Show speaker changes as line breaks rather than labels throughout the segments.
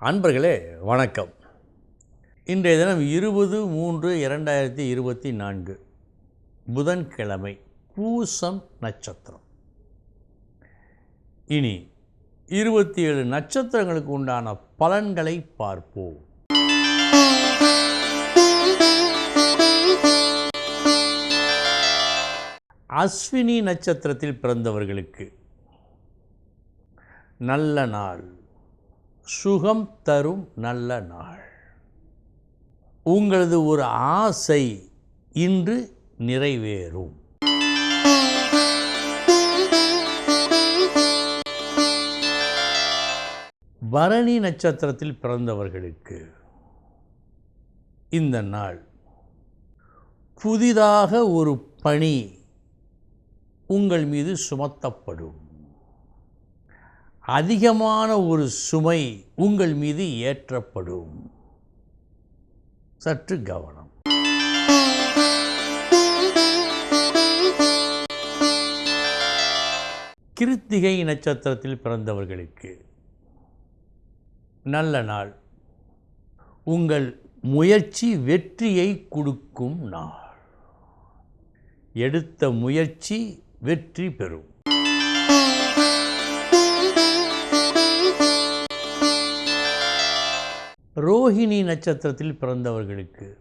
அன்பர்களே வணக்கம். இன்றைய தினம் இருபது மூன்று இரண்டாயிரத்தி இருபத்தி நான்கு புதன்கிழமை பூசம் நட்சத்திரம். இனி இருபத்தி ஏழு நட்சத்திரங்களுக்கு உண்டான பலன்களை பார்ப்போம். அஸ்வினி நட்சத்திரத்தில் பிறந்தவர்களுக்கு நல்ல நாள். சுகம் தரும் நல்ல நாள். உங்களது ஒரு ஆசை இன்று நிறைவேறும். பரணி நட்சத்திரத்தில் பிறந்தவர்களுக்கு இந்த நாள். புதிதாக ஒரு பணி உங்கள் மீது சுமத்தப்படும். அதிகமான ஒரு சுமை உங்கள் மீது ஏற்றப்படும். சற்று கவனம். கிருத்திகை நட்சத்திரத்தில் பிறந்தவர்களுக்கு நல்ல நாள். உங்கள் முயற்சி வெற்றியை கொடுக்கும் நாள். எடுத்த முயற்சி வெற்றி பெறும். ரோஹிணி நட்சத்திரத்தில் பிறந்தவர்களுக்கு.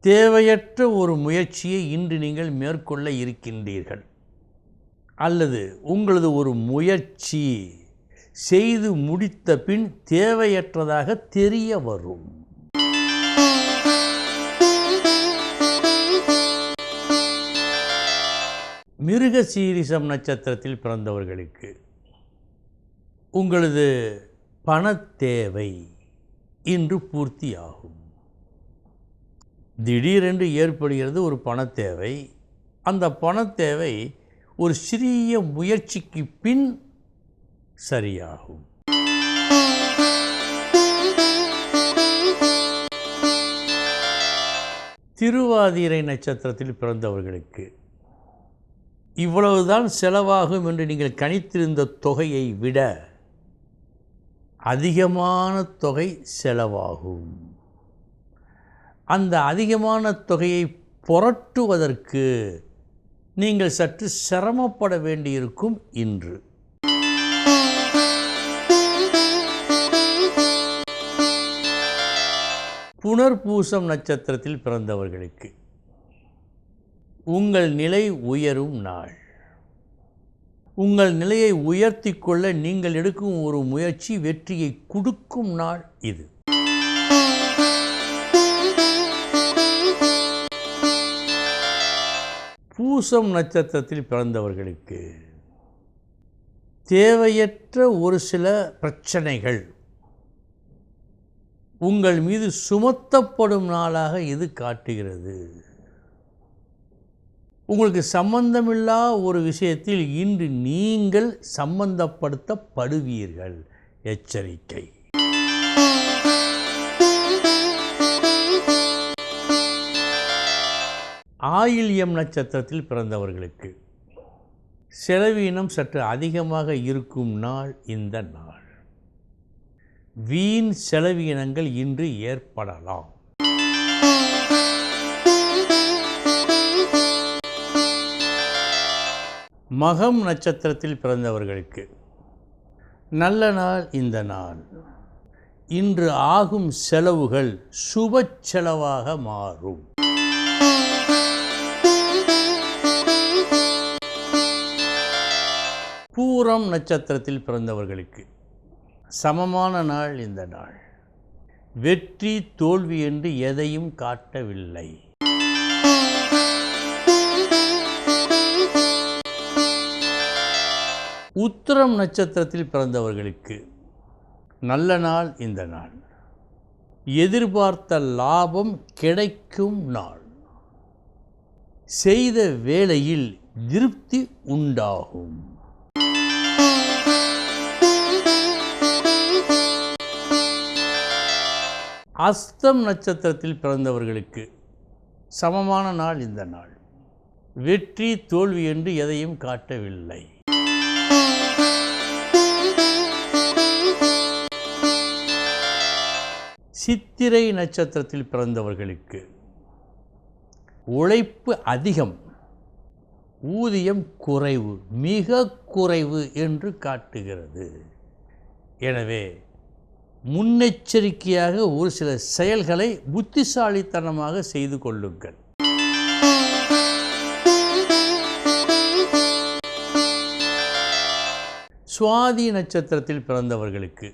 தேவையற்ற ஒரு முயற்சியை இன்று நீங்கள் மேற்கொள்ள இருக்கின்றீர்கள். அல்லது உங்களது ஒரு முயற்சி செய்து முடித்த பின் தேவையற்றதாக தெரிய வரும். மிருக சீரிசம் நட்சத்திரத்தில் பிறந்தவர்களுக்கு. உங்களது பணத்தேவை இன்று பூர்த்தியாகும். திடீரென்று ஏற்படுகிறது ஒரு பணத்தேவை. அந்த பணத்தேவை ஒரு சிறிய முயற்சிக்கு பின் சரியாகும். திருவாதிரை நட்சத்திரத்தில் பிறந்தவர்களுக்கு இவ்வளவுதான் செலவாகும் என்று நீங்கள் கணித்திருந்த தொகையை விட அதிகமான தொகை செலவாகும். அந்த அதிகமான தொகையை புரட்டுவதற்கு நீங்கள் சற்று சிரமப்பட வேண்டியிருக்கும் இன்று. புனர்பூசம் நட்சத்திரத்தில் பிறந்தவர்களுக்கு உங்கள் நிலை உயரும் நாள். உங்கள் நிலையை உயர்த்தி கொள்ள நீங்கள் எடுக்கும் ஒரு முயற்சி வெற்றியை கொடுக்கும் நாள் இது. பூசம் நட்சத்திரத்தில் பிறந்தவர்களுக்கு தேவையற்ற ஒரு சில பிரச்சனைகள். உங்கள் மீது சுமத்தப்படும் நாளாக இது காட்டுகிறது. உங்களுக்கு சம்பந்தமில்லா ஒரு விஷயத்தில் இன்று நீங்கள் சம்பந்தப்படுத்தப்படுவீர்கள். எச்சரிக்கை. ஆயில்யம் நட்சத்திரத்தில் பிறந்தவர்களுக்கு செலவீனம் சற்று அதிகமாக இருக்கும் நாள் இந்த நாள். வீண் செலவீனங்கள் இன்று ஏற்படலாம். மகம் நட்சத்திரத்தில் பிறந்தவர்களுக்கு நல்ல நாள் இந்த நாள். இன்று ஆகும் செலவுகள் சுப செலவாக மாறும். பூரம் நட்சத்திரத்தில் பிறந்தவர்களுக்கு சமமான நாள் இந்த நாள். வெற்றி தோல்வி என்று எதையும் காட்டவில்லை. உத்திரம் நட்சத்திரத்தில் பிறந்தவர்களுக்கு நல்ல நாள் இந்த நாள். எதிர்பார்த்த லாபம் கிடைக்கும் நாள். செய்த வேளையில் திருப்தி உண்டாகும். அஸ்தம் நட்சத்திரத்தில் பிறந்தவர்களுக்கு சமமான நாள் இந்த நாள். வெற்றி தோல்வி என்று எதையும் காட்டவில்லை. சித்திரை நட்சத்திரத்தில் பிறந்தவர்களுக்கு உழைப்பு அதிகம் ஊதியம் குறைவு மிக குறைவு என்று காட்டுகிறது. எனவே முன்னெச்சரிக்கையாக ஒரு சில செயல்களை புத்திசாலித்தனமாக செய்து கொள்ளுங்கள். சுவாதி நட்சத்திரத்தில் பிறந்தவர்களுக்கு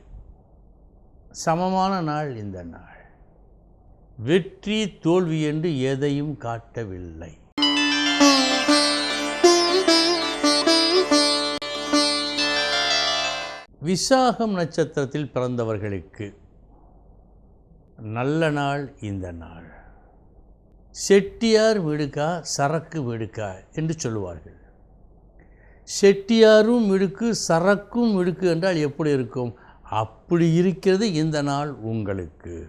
சமமான நாள் இந்த நாள். வெற்றி தோல்வி என்று எதையும் காட்டவில்லை. விசாகம் நட்சத்திரத்தில் பிறந்தவர்களுக்கு நல்ல நாள் இந்த நாள். செட்டியார் வீடுக்கா சரக்கு வீடுக்கா என்று சொல்லுவார்கள். செட்டியாரும் மிடுக்கு சரக்கும் மிடுக்கு என்றால் எப்படி இருக்கும்? அப்படி இருக்கிறது இந்த நாள் உங்களுக்கு.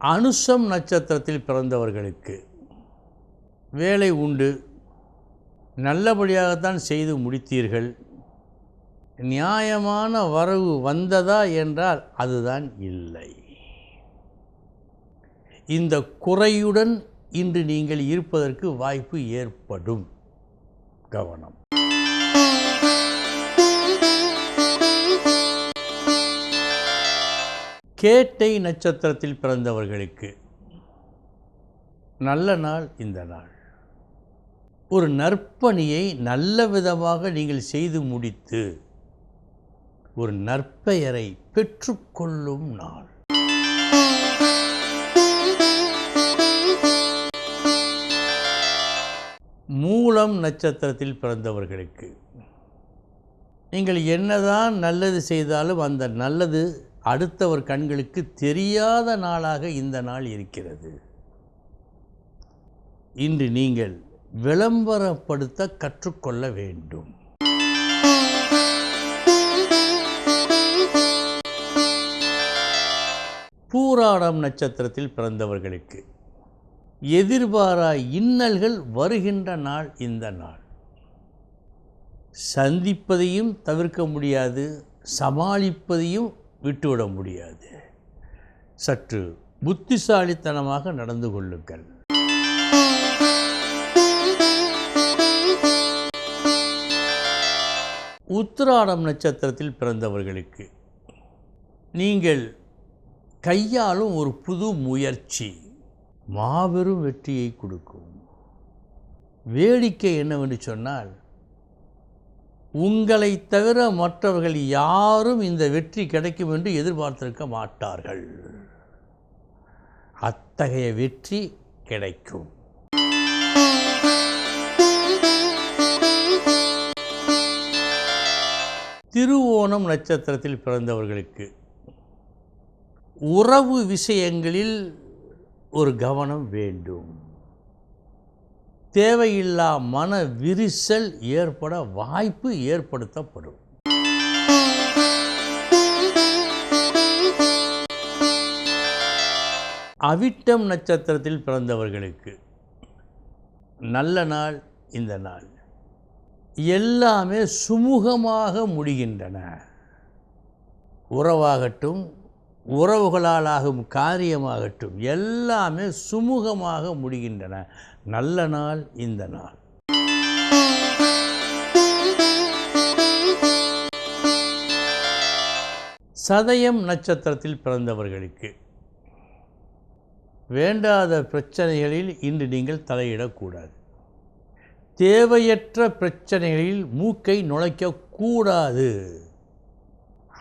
அனுஷம் நட்சத்திரத்தில் பிறந்தவர்களுக்கு வேலை உண்டு. நல்லபடியாகத்தான் செய்து முடித்தீர்கள். நியாயமான வரவு வந்ததா என்றால் அதுதான் இல்லை. இந்த குறையுடன் இன்று நீங்கள் இருப்பதற்கு வாய்ப்பு ஏற்படும். கவனம். கேட்டை நட்சத்திரத்தில் பிறந்தவர்களுக்கு நல்ல நாள் இந்த நாள். ஒரு நற்பணியை நல்ல விதமாக நீங்கள் செய்து முடித்து ஒரு நற்பெயரை பெற்றுக்கொள்ளும் நாள். மூலம் நட்சத்திரத்தில் பிறந்தவர்களுக்கு. நீங்கள் என்னதான் நல்லது செய்தாலும் அந்த நல்லது அடுத்தவர் கண்களுக்கு தெரியாத நாளாக இந்த நாள் இருக்கிறது. இன்று நீங்கள் விளம்பரப்படுத்த கற்றுக்கொள்ள வேண்டும். பூராடம் நட்சத்திரத்தில் பிறந்தவர்களுக்கு. எதிர்பாரா இன்னல்கள் வருகின்ற நாள் இந்த நாள். சந்திப்பதையும் தவிர்க்க முடியாது சமாளிப்பதையும் விட்டுவிட முடியாது. சற்று புத்திசாலித்தனமாக நடந்து கொள்ளுங்கள். உத்திராடம் நட்சத்திரத்தில் பிறந்தவர்களுக்கு நீங்கள் கையாளும் ஒரு புது முயற்சி. மாபெரும் வெற்றியை கொடுக்கும். வேடிக்கை என்னவென்று சொன்னால் உங்களை தவிர மற்றவர்கள் யாரும் இந்த வெற்றி கிடைக்கும் என்று எதிர்பார்த்திருக்க மாட்டார்கள். அத்தகைய வெற்றி கிடைக்கும். திருவோணம் நட்சத்திரத்தில் பிறந்தவர்களுக்கு உறவு விஷயங்களில் ஒரு கவனம் வேண்டும். தேவையில்லா மன விரிசல் ஏற்பட வாய்ப்பு ஏற்படுத்தப்படும். அவிட்டம் நட்சத்திரத்தில் பிறந்தவர்களுக்கு நல்ல நாள் இந்த நாள். எல்லாமே சுமூகமாக முடிகின்றன. உறவாகட்டும் உறவுகளால் ஆகும் காரியமாகட்டும் எல்லாமே சுமூகமாக முடிகின்றன. நல்ல நாள் இந்த நாள். சதயம் நட்சத்திரத்தில் பிறந்தவர்களுக்கு வேண்டாத பிரச்சனைகளில் இன்று நீங்கள் தலையிடக்கூடாது. தேவையற்ற பிரச்சனைகளில் மூக்கை நுழைக்கக்கூடாது.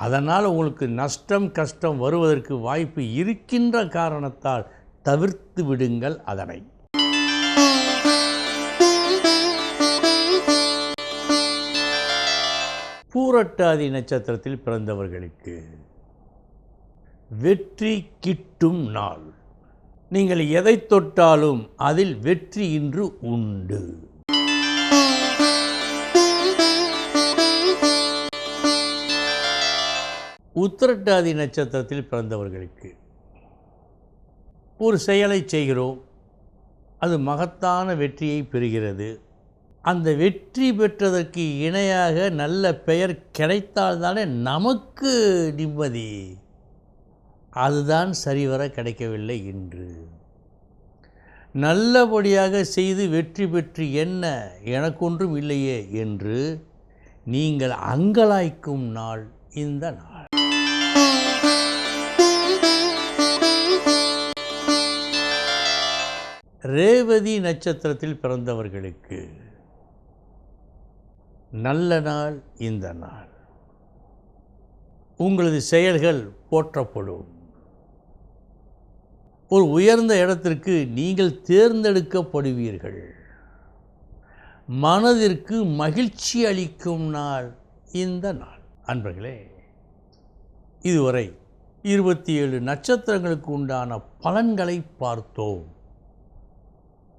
அதனால் உங்களுக்கு நஷ்டம் கஷ்டம் வருவதற்கு வாய்ப்பு இருக்கின்ற காரணத்தால் தவிர்த்து விடுங்கள் அதனை. பூரட்டாதி நட்சத்திரத்தில் பிறந்தவர்களுக்கு வெற்றி கிட்டும் நாள். நீங்கள் எதை தொட்டாலும் அதில் வெற்றி இன்று உண்டு. உத்திரட்டாதி நட்சத்திரத்தில் பிறந்தவர்களுக்கு ஒரு செயலை செய்கிறோம். அது மகத்தான வெற்றியை பெறுகிறது. அந்த வெற்றி பெற்றதற்கு இணையாக நல்ல பெயர் கிடைத்தால்தானே நமக்கு நிம்மதி. அதுதான் சரிவர கிடைக்கவில்லை இன்று. நல்லபடியாக செய்து வெற்றி பெற்று என்ன? எனக்கொன்றும் இல்லையே என்று நீங்கள் அங்கலாய்க்கும் நாள் இந்த நாள். ரேவதி நட்சத்திரத்தில் பிறந்தவர்களுக்கு நல்ல நாள் இந்த நாள். உங்களது செயல்கள் போற்றப்படும். ஒரு உயர்ந்த இடத்திற்கு நீங்கள் தேர்ந்தெடுக்கப்படுவீர்கள். மனதிற்கு மகிழ்ச்சி அளிக்கும் நாள் இந்த நாள். அன்பர்களே இதுவரை இருபத்தி ஏழு நட்சத்திரங்களுக்கு உண்டான பலன்களை பார்த்தோம்.